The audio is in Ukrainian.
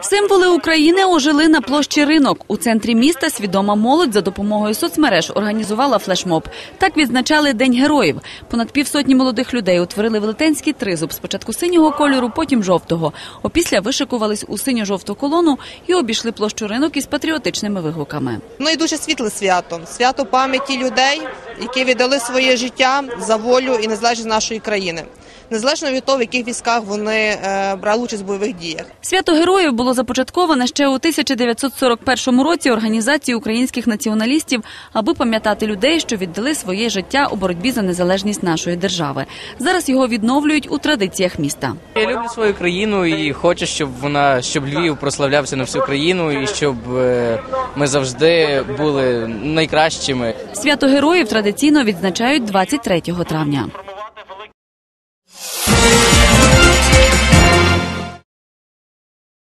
Символи України ожили на площі ринок. У центрі міста свідома молодь за допомогою соцмереж організувала флешмоб. Так відзначали День героїв. Понад півсотні молодих людей утворили велетенський тризуб. Спочатку синього кольору, потім жовтого. Опісля вишикувались у синьо-жовту колону і обійшли площу ринок із патріотичними вигуками. Ну і дуже світле свято. Свято пам'яті людей, які віддали своє життя за волю і незалежність нашої країни. Незалежно від того, в яких військах вони е, брали участь в бойових діях. Свято героїв було започатковане ще у 1941 році організацією українських націоналістів, аби пам'ятати людей, що віддали своє життя у боротьбі за незалежність нашої держави. Зараз його відновлюють у традиціях міста. Я люблю свою країну і хочу, щоб вона щоб Львів прославлявся на всю країну, і щоб е, ми завжди були найкращими. Свято героїв традиційно відзначають 23 травня.